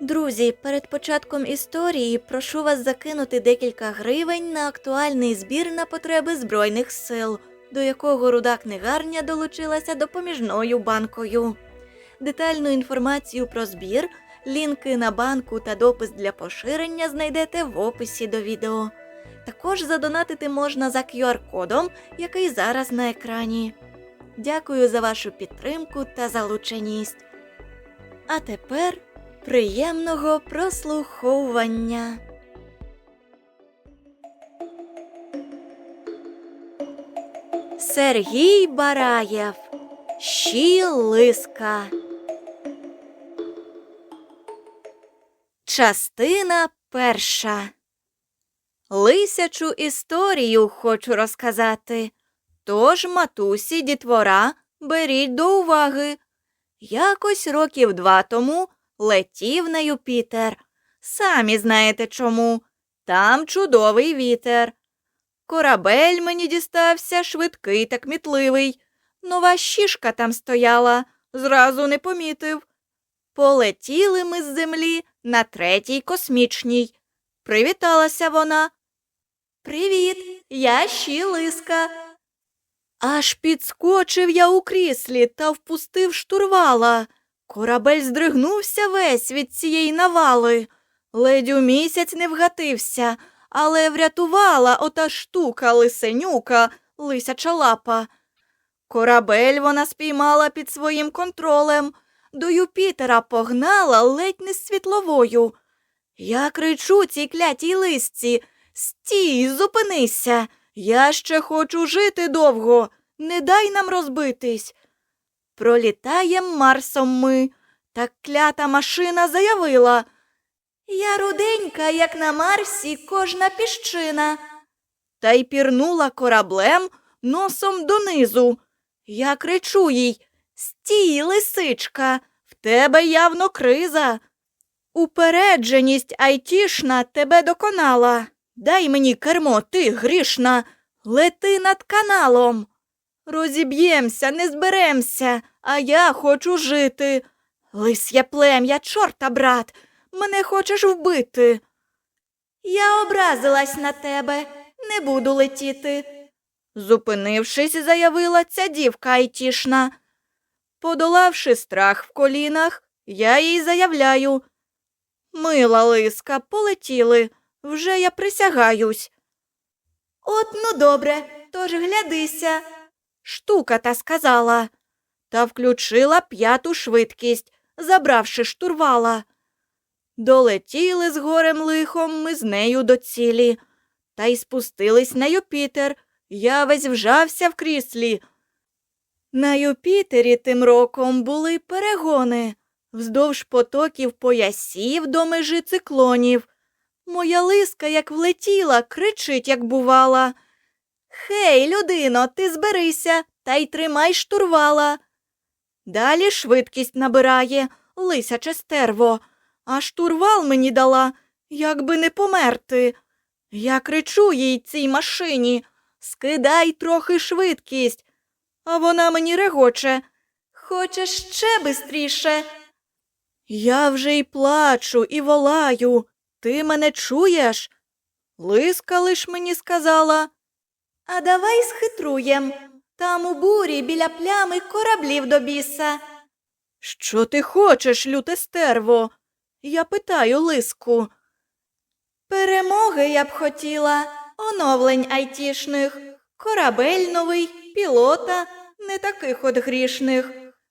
Друзі, перед початком історії прошу вас закинути декілька гривень на актуальний збір на потреби Збройних сил, до якого руда книгарня долучилася допоміжною банкою. Детальну інформацію про збір, лінки на банку та допис для поширення знайдете в описі до відео. Також задонатити можна за QR-кодом, який зараз на екрані. Дякую за вашу підтримку та залученість. А тепер приємного прослуховування. Сергій Бараєв Щілиска. Частина перша. Лисячу історію хочу розказати. Тож, матусі, дітвора, беріть до уваги. Якось років два тому летів на Юпітер. Самі знаєте чому. Там чудовий вітер. Корабель мені дістався швидкий та кмітливий. Нова щішка там стояла, зразу не помітив. Полетіли ми з землі на третій космічній. Привіталася вона. Привіт, я щілиска. Аж підскочив я у кріслі та впустив штурвала. Корабель здригнувся весь від цієї навали. Ледь у місяць не вгатився, але врятувала ота штука лисенюка, лисяча лапа. Корабель вона спіймала під своїм контролем, до Юпітера погнала ледь не світловою. Я кричу цій клятій лисці Стій, зупинися. Я ще хочу жити довго. Не дай нам розбитись. Пролітаєм Марсом ми. Так клята машина заявила. Я руденька, як на Марсі, кожна піщина. Та й пірнула кораблем носом донизу. Я кричу їй Стій, лисичка, в тебе явно криза. Упередженість айтішна тебе доконала. Дай мені кермо, ти грішна, лети над каналом. Розіб'ємся, не зберемся, а я хочу жити. Лис'є плем'я, чорта, брат, мене хочеш вбити. Я образилась на тебе, не буду летіти. Зупинившись, заявила ця дівка айтішна. Подолавши страх в колінах, я їй заявляю. Мила лиска, полетіли, вже я присягаюсь. От ну добре, тож глядися. Штука та сказала, та включила п'яту швидкість, забравши штурвала. Долетіли з горем лихом ми з нею до цілі, та й спустились на Юпітер. Я весь вжався в кріслі. На Юпітері тим роком були перегони вздовж потоків поясів до межі циклонів. Моя лиска, як влетіла, кричить, як бувала. Хей, людино, ти зберися та й тримай штурвала. Далі швидкість набирає, лисяче стерво, а штурвал мені дала, як би не померти. Я кричу їй цій машині скидай трохи швидкість, а вона мені регоче. Хочеш ще бистріше? Я вже й плачу, і волаю. Ти мене чуєш? Лиска лиш мені сказала. А давай схитруєм. Там у бурі біля плями кораблів до біса. Що ти хочеш, люте стерво? Я питаю лиску. Перемоги я б хотіла, оновлень айтішних, корабель новий, пілота, не таких от грішних.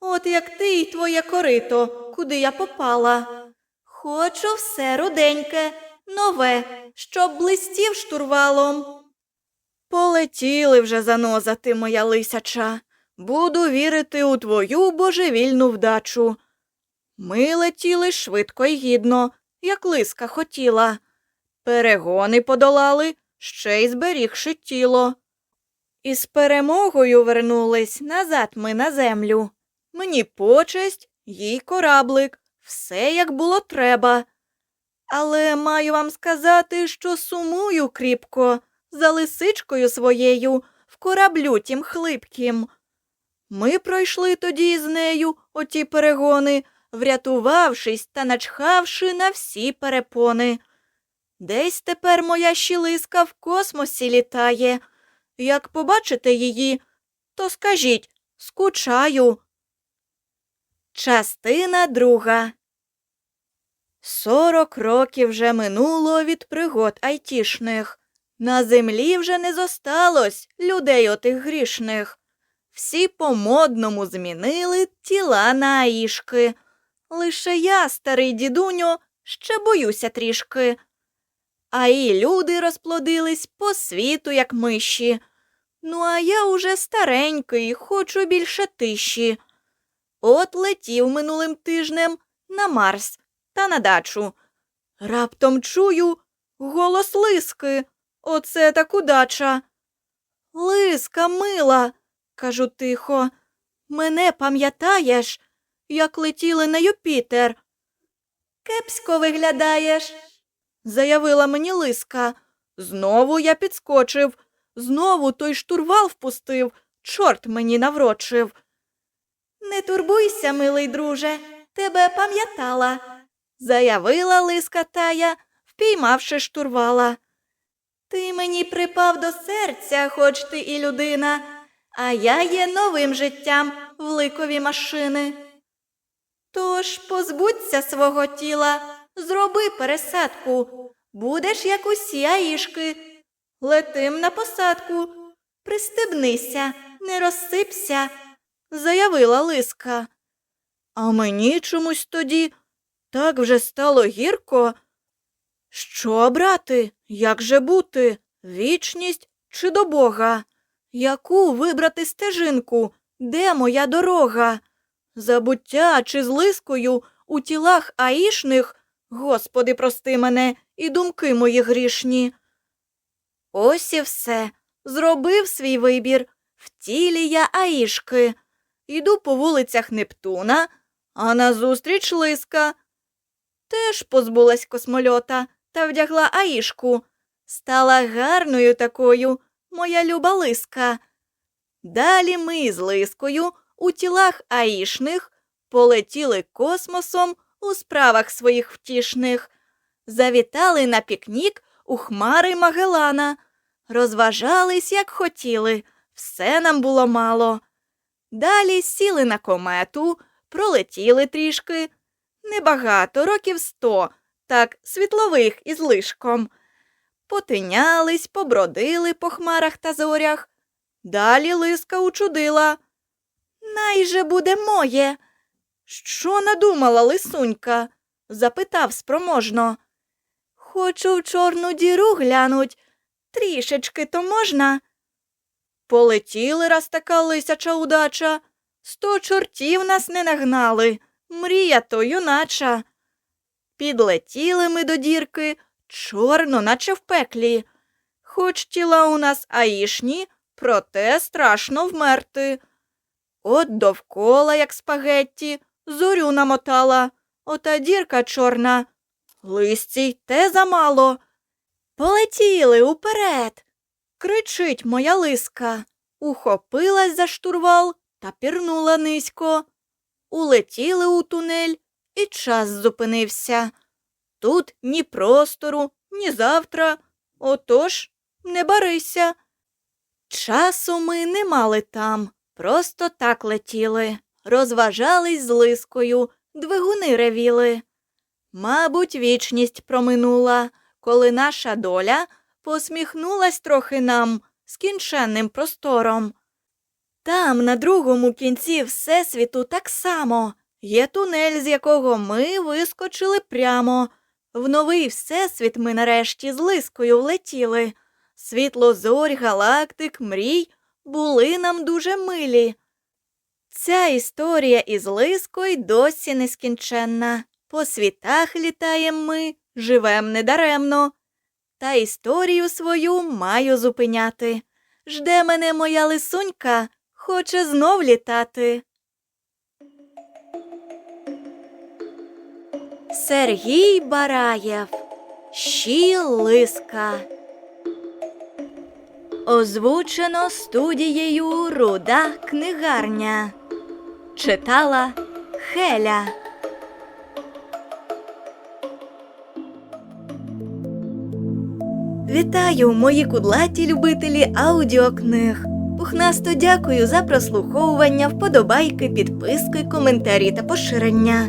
От як ти й твоє корито, куди я попала. Хочу все руденьке, нове, щоб блистів штурвалом. Полетіли вже заноза ти, моя лисяча. Буду вірити у твою божевільну вдачу. Ми летіли швидко й гідно, як лиска хотіла. Перегони подолали, ще й зберігши тіло. І з перемогою вернулись назад ми на землю. Мені почесть, їй кораблик, все як було треба. Але маю вам сказати, що сумую кріпко за лисичкою своєю в кораблю тім хлипким. Ми пройшли тоді з нею оті перегони, врятувавшись та начхавши на всі перепони. Десь тепер моя щілиска в космосі літає. Як побачите її, то скажіть скучаю. Частина друга. Сорок років вже минуло від пригод айтішних. На землі вже не зосталось людей отих грішних. Всі по-модному змінили тіла на аїшки. Лише я, старий дідуньо, ще боюся трішки. А і люди розплодились по світу, як миші. Ну, а я уже старенький, хочу більше тиші. От летів минулим тижнем на Марс та на дачу. Раптом чую голос лиски. Оце так удача. Лиска, мила, кажу тихо, мене пам'ятаєш, як летіли на Юпітер? Кепсько виглядаєш, заявила мені лиска. Знову я підскочив, знову той штурвал впустив, чорт мені наврочив. Не турбуйся, милий друже, тебе пам'ятала, заявила лиска тая, впіймавши штурвала. Ти мені припав до серця, хоч ти і людина, а я є новим життям в ликові машини. Тож позбудься свого тіла, зроби пересадку, будеш як усі аїшки. Летим на посадку, пристебнися, не розсипся, заявила лиска. А мені чомусь тоді так вже стало гірко. Що, брати, як же бути? Вічність чи до Бога? Яку вибрати стежинку? Де моя дорога? Забуття чи з лискою у тілах аїшних, Господи, прости мене, і думки мої грішні. Ось і все. Зробив свій вибір. В тілі я аїшки. Йду по вулицях Нептуна, а назустріч лиска. Теж позбулась космольота та вдягла аїшку. Стала гарною такою, моя люба лиска. Далі ми з лискою у тілах аїшних полетіли космосом у справах своїх втішних, завітали на пікнік у хмари Магелана, розважались, як хотіли, все нам було мало. Далі сіли на комету, пролетіли трішки, небагато, років сто, так світлових із лишком. Потинялись, побродили по хмарах та зорях. Далі лиска учудила. Найже буде моє. Що надумала лисунька? запитав спроможно. Хочу в чорну діру глянуть. Трішечки то можна. Полетіли раз така лисяча удача. Сто чортів нас не нагнали. Мрія то юнача. Підлетіли ми до дірки, чорно, наче в пеклі. Хоч тіла у нас аїшні, проте страшно вмерти. От довкола, як спагетті, зорю намотала, ота дірка чорна. Лисці й те замало. Полетіли уперед. Кричить моя лиска. Ухопилась за штурвал та пірнула низько. Улетіли у тунель, і час зупинився. Тут ні простору, ні завтра. Отож, не барися. Часу ми не мали там, просто так летіли, розважались з лискою, двигуни ревіли. Мабуть, вічність проминула, коли наша доля посміхнулась трохи нам скінченним простором. Там, на другому кінці Всесвіту, так само є тунель, з якого ми вискочили прямо. В новий всесвіт ми нарешті з лискою влетіли. Світлозорь, галактик, мрій були нам дуже милі. Ця історія із лискою досі нескінченна. По світах літаєм ми, живем недаремно. Та історію свою маю зупиняти. Жде мене моя лисунька, хоче знов літати. Сергій Бараєв, Щілиска. Озвучено студією Руда книгарня. Читала Хеля. Вітаю, мої кудлаті любителі аудіокниг. Пухнасто дякую за прослуховування, вподобайки, підписки, коментарі та поширення.